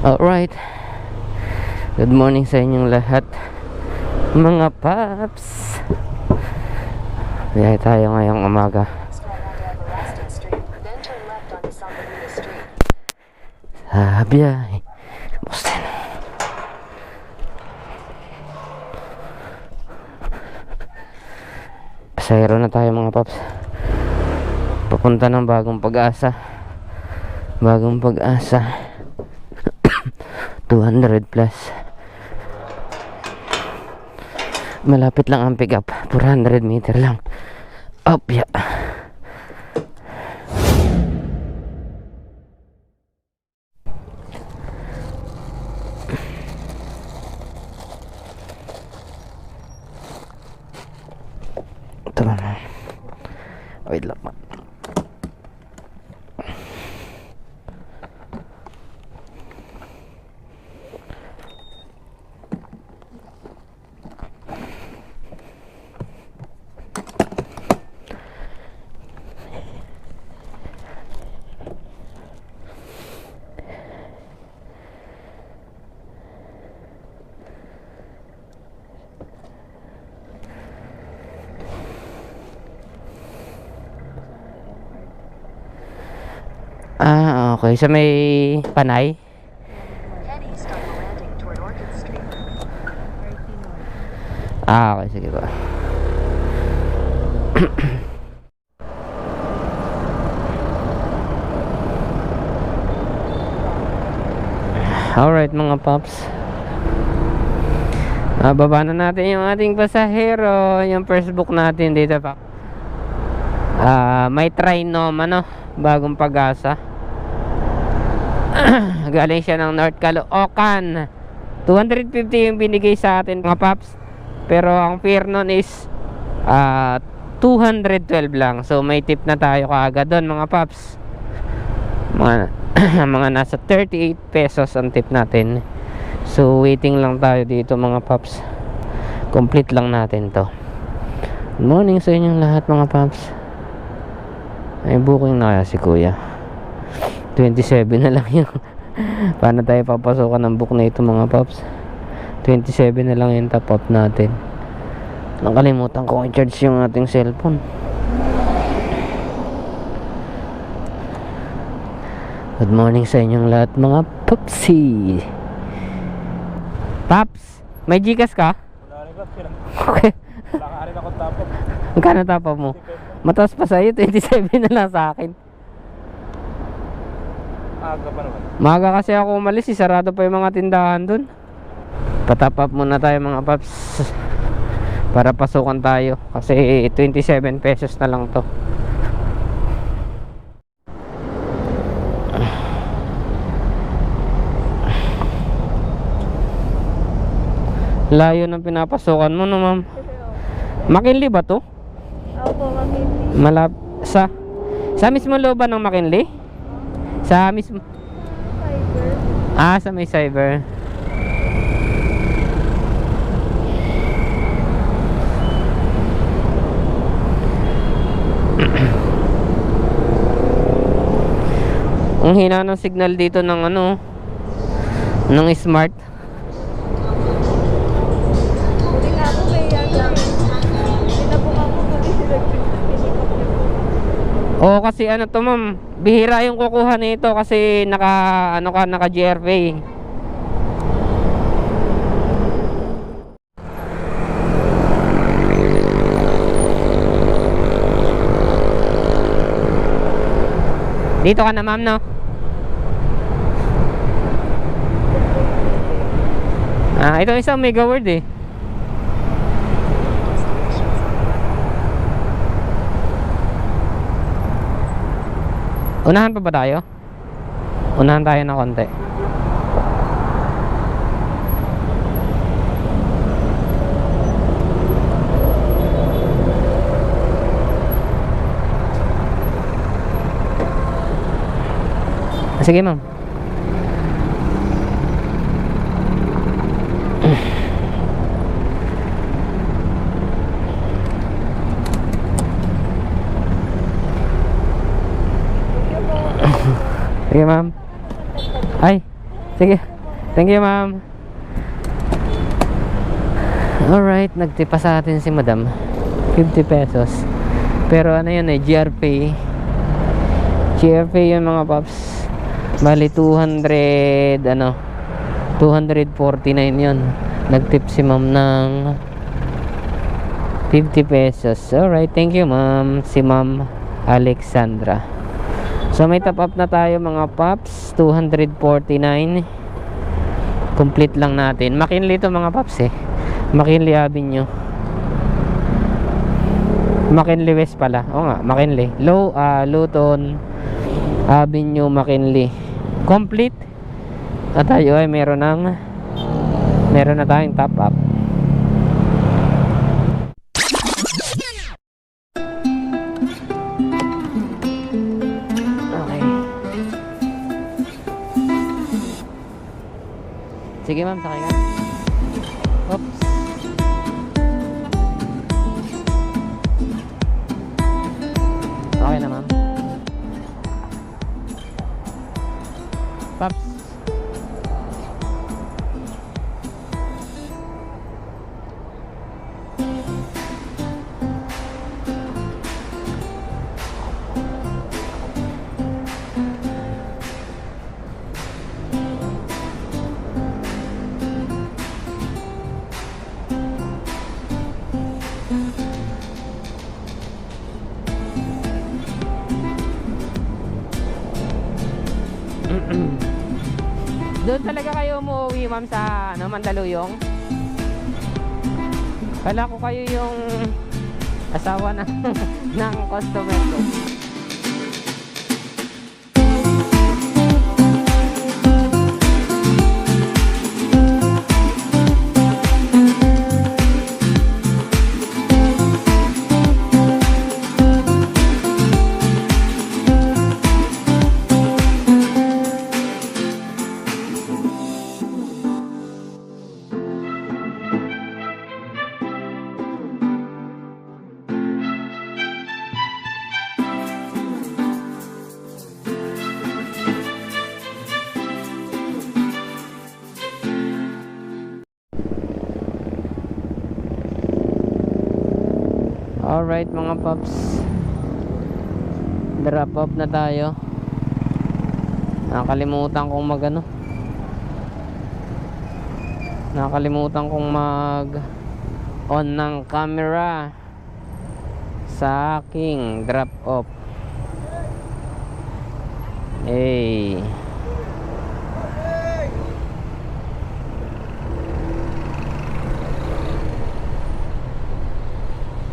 Alright. Good morning sa inyong lahat. Mga paps. Biyahe tayo ngayong umaga. Sa biyahe. Boston. Na tayo mga paps. Papunta ng bagong pag-asa. Bagong pag-asa. 200 plus. Malapit lang ang pick up. 400 meter lang. Up, yeah. Okay. Sa may panay? Ah, okay. Sige ba. Alright mga paps. Nababa na natin yung ating pasahero. Yung first book natin dito pa. Ah, may trinom ano, bagong pag-asa. Galing siya ng North Caloocan. 250 yung binigay sa atin mga paps. Pero ang fare nun is ah 212 lang. So may tip na tayo kaagad doon mga paps. Mga mga nasa 38 pesos ang tip natin. So waiting lang tayo dito mga paps. Complete lang natin to. Good morning sa inyong lahat mga paps. May booking na kaya si kuya. 27 na lang yung Paano tayo papasukan ng book na ito mga paps? 27 na lang yung top up natin. Nakalimutan ko i-charge yung ating cellphone. Good morning sa inyong lahat mga papsi. Paps, may Gcash ka? Wala rin silang Okay. wala rin ako tapos. Magkano top up mo? Mataas pa sa'yo, 27 na lang sa akin. Aga pa naman. Maga kasi ako umalis, isarado pa yung mga tindahan dun. Patap up muna tayo mga paps. Para pasukan tayo. Kasi 27 pesos na lang to. Layo ng pinapasukan mo no ma'am. McKinley ba to? Opo, makindi. Malap sa sa mismo looban ng McKinley? Sa mismo Fiber. Ah, sa may cyber. Ang hina ng signal dito ng ano ng smart. Oo kasi ano to ma'am, bihira yung kukuha nito kasi naka ano ka naka GRPay. Dito ka na ma'am no? Ah, ito isang mega word eh. Unahan pa ba tayo? Unahan tayo ng konti. Ah, Sige ma'am. Sige ma'am. Ay, Sige. Thank you, ma'am. Alright, nagtipa sa atin si madam. 50 pesos. Pero ano yun eh, GRP. GRP yun mga paps. Bali 200, ano, 249 yun. Nagtip si ma'am ng 50 pesos. Alright, thank you ma'am. Si ma'am Alexandra. So may top up na tayo mga paps. 249. Complete lang natin. McKinley to mga paps eh. McKinley Avenue. McKinley West pala. O nga, McKinley. Low, ah, Luton Avenue, McKinley. Complete. At tayo ay meron ng meron na tayong top up. Sige ma'am, sakay ka. Oops. Okay na ma'am. Paps. Doon talaga kayo umuwi ma'am sa ano, Mandaluyong? Kala ko kayo yung asawa ng, ng customer ko. Alright mga paps. Drop off na tayo. Nakalimutan kong mag ano? Nakalimutan kong mag On ng camera Sa aking drop off. Hey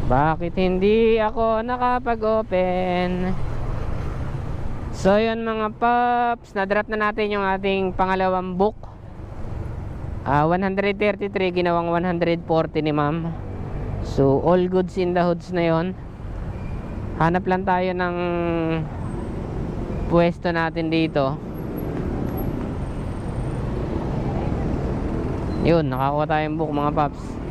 Bakit hindi ako nakapag-open? So yun mga paps, na-drop na natin yung ating pangalawang book. Ah, 133 ginawang 140 ni ma'am. So all goods in the hoods na yon. Hanap lang tayo ng pwesto natin dito. Yun, nakakuha tayong book mga paps.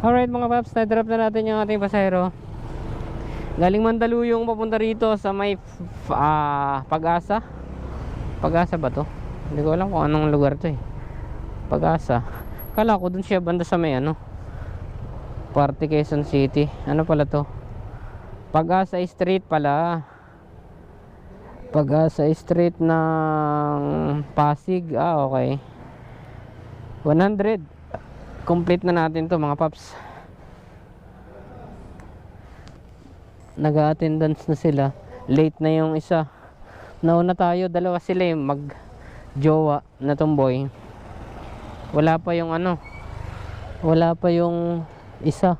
Alright mga paps, na-drop na natin yung ating pasahero. Galing Mandaluyong papunta rito sa may ah, Pag-asa. Pag-asa ba to? Hindi ko alam kung anong lugar to eh. Pag-asa. Kala ko dun siya banda sa may ano. Party Quezon City. Ano pala to? Pag-asa Street pala. Pag-asa Street ng Pasig. Ah, okay. 100. Complete na natin to mga paps. Nag-attendance na sila. Late na yung isa. Nauna tayo, dalawa sila yung mag jowa na tomboy. Wala pa yung ano. Wala pa yung isa.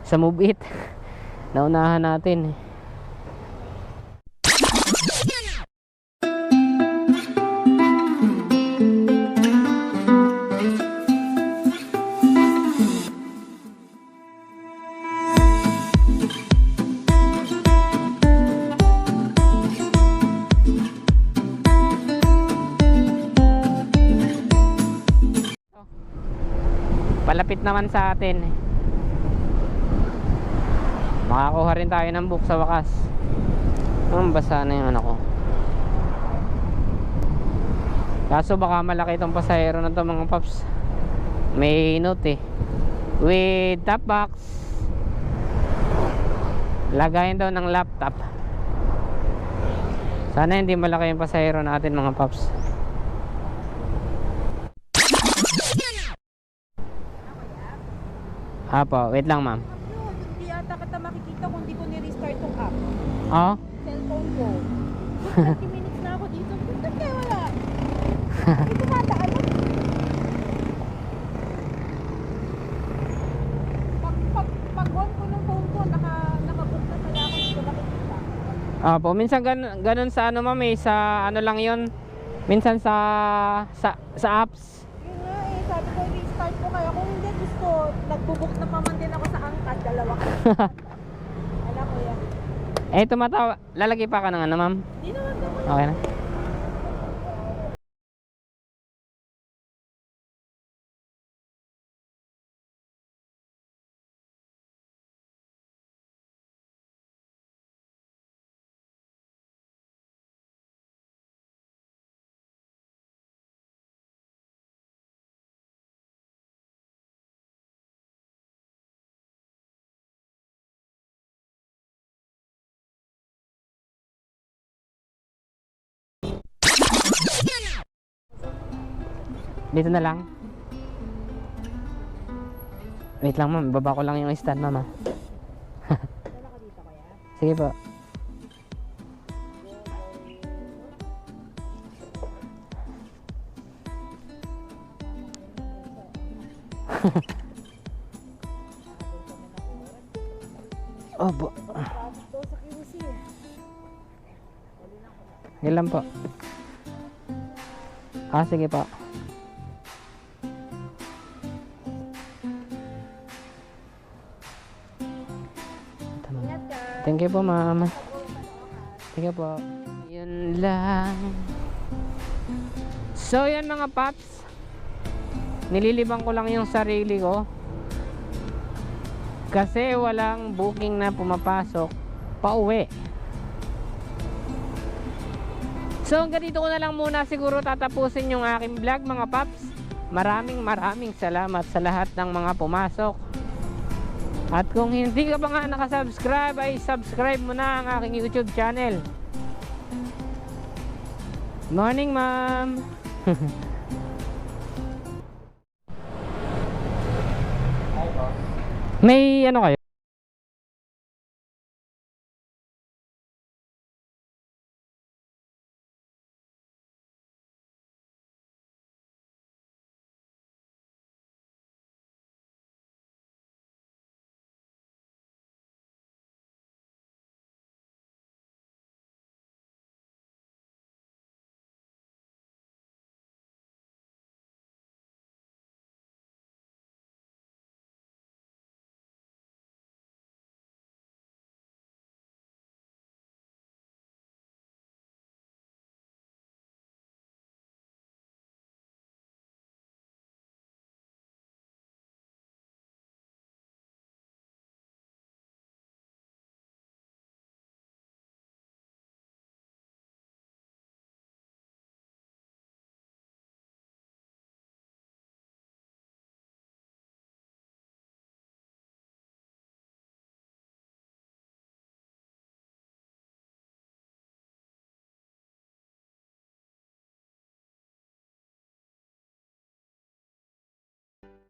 Sa move it. Naunahan natin. Eh. Palapit naman sa atin. Makakuha rin tayo ng book sa wakas. Ang basa na yung ano ko. Kaso baka malaki itong pasahero na to mga paps. May note eh. With top box. Lagayan daw ng laptop. Sana hindi malaki yung pasahero natin mga paps. Apo, wait lang ma'am. Hindi ata kita makikita kung di ko ni-restart tong app. Oh, Cellphone ko. 30 minutes na ako dito. Ba't kaya wala? Hindi ko mataan. Pag, pag, pag on ko ng phone ko, naka, nakabook na pala ako. Hindi ko nakikita. Apo, minsan gan ganun sa ano ma'am eh, sa ano lang 'yon. Minsan sa sa sa apps. Yun nga eh, sabi ko restart ko kaya kung hindi gusto, nagbubook na pa man din ako sa angkat, dalawa ka. Alam ko yan. Eh, tumatawa. Lalagay pa ka ng ano ma'am? Hindi naman naman. Okay na. Dito na lang. Wait lang ma'am, baba ko lang yung stand ma'am ah. Sige po. Opo. Ilan po? Ah, sige po. Thank you po, ma'am. Thank you po. Yun lang. So, yan mga paps. Nililibang ko lang yung sarili ko. Kasi walang booking na pumapasok pa uwi. So hanggang dito ko na lang muna siguro tatapusin yung aking vlog mga paps. Maraming maraming salamat sa lahat ng mga pumasok. At kung hindi ka pa nga nakasubscribe ay subscribe mo na ang aking YouTube channel. Morning ma'am. May ano kayo?